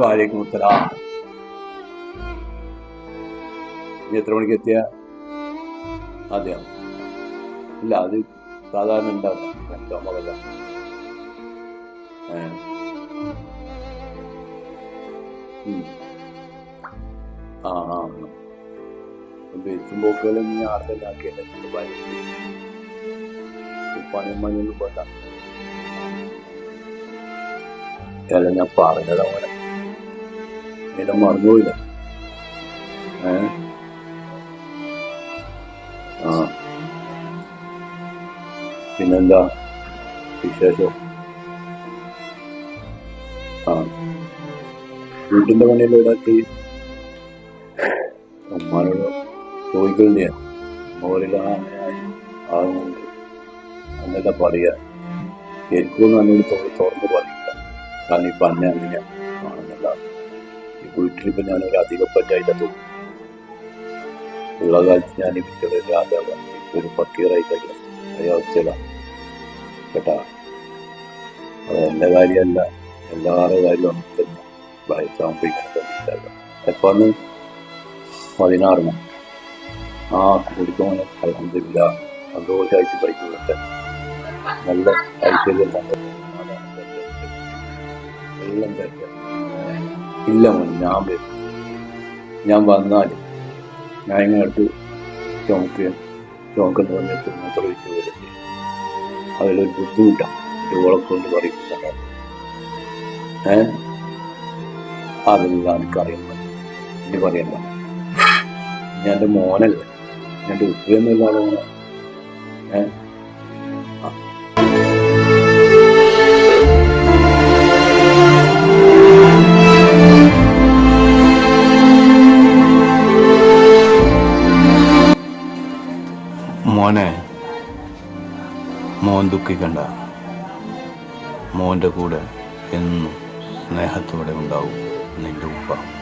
വാലേക്കും ഇനി എത്ര മണിക്ക് എത്തിയ? അതെയോ ഇല്ല അത് സാധാരണ ഉണ്ടാവില്ല ഏ. ആ ആ പോക്കുകളും ഇനി ആർക്കെല്ലാം ആക്കിയല്ലേ? പണിയും പണിയൊന്നും പോട്ടെ ഞാൻ പറഞ്ഞത് എന്നെ മറന്നുപോയില്ല ഏ ആ പിന്നെന്താ വിശേഷം ആ വീട്ടിന്റെ പണിയെല്ലാം ഇടാക്കി ഉമ്മാനോട് ചോദിക്കണ്ടേ മോരില ആകുന്നുണ്ട് എന്നൊക്കെ പറയാ എനിക്കൊന്നും അങ്ങനെ തുറന്ന് പറയില്ല കാരണം ഇപ്പൊ അന്നെ അങ്ങനെ ആണെന്നല്ല ഈ വീട്ടിലിപ്പോ ഞാനൊരു അധികം തോന്നുന്നു ഉള്ള കാലത്ത് ഞാൻ എനിക്കൊരു രാജാവാണ് ഒരു ഫക്കീറായി കഴിയും അവസ്ഥയിലാണ് കേട്ടാ അത് എന്റെ കാര്യമല്ല എല്ലാവരുടെ കാര്യവും നമുക്ക് തന്നെ ഇങ്ങനെ തന്നെ എപ്പോന്ന്? ആ കുടിക്കുമ്പോൾ അലഹമില്ല സന്തോഷമായിട്ട് പഠിക്കുന്നുണ്ട്. നല്ല ഐശ്വര്യം എല്ലാം തെറ്റ് ഇല്ല മോനെ ഞാൻ വരും ഞാൻ വന്നാൽ ഞാൻ ഇങ്ങോട്ട് ചുമക്ക് ചോക്കെന്ന് പറഞ്ഞിട്ട് മൂത്ര ഒഴിച്ച് വരും അതിലൊരു ബുദ്ധിമുട്ടാണ് ഇവളെ കൊണ്ട് പറയുന്നത് ഏ? അതെല്ലാം എനിക്കറിയാൻ പറ്റും ഇനി പറയണ്ട. ഞാൻ എന്റെ മോനല്ലേ. എന്റെ ഉപ്പയൊന്നുമില്ല ആളെ മോനെ മോനെ മോൻ ദുഃഖിക്കണ്ട. മോന്റെ കൂടെ എന്നും സ്നേഹത്തോടെ ഉണ്ടാവും നിന്റെ ഉപ്പ.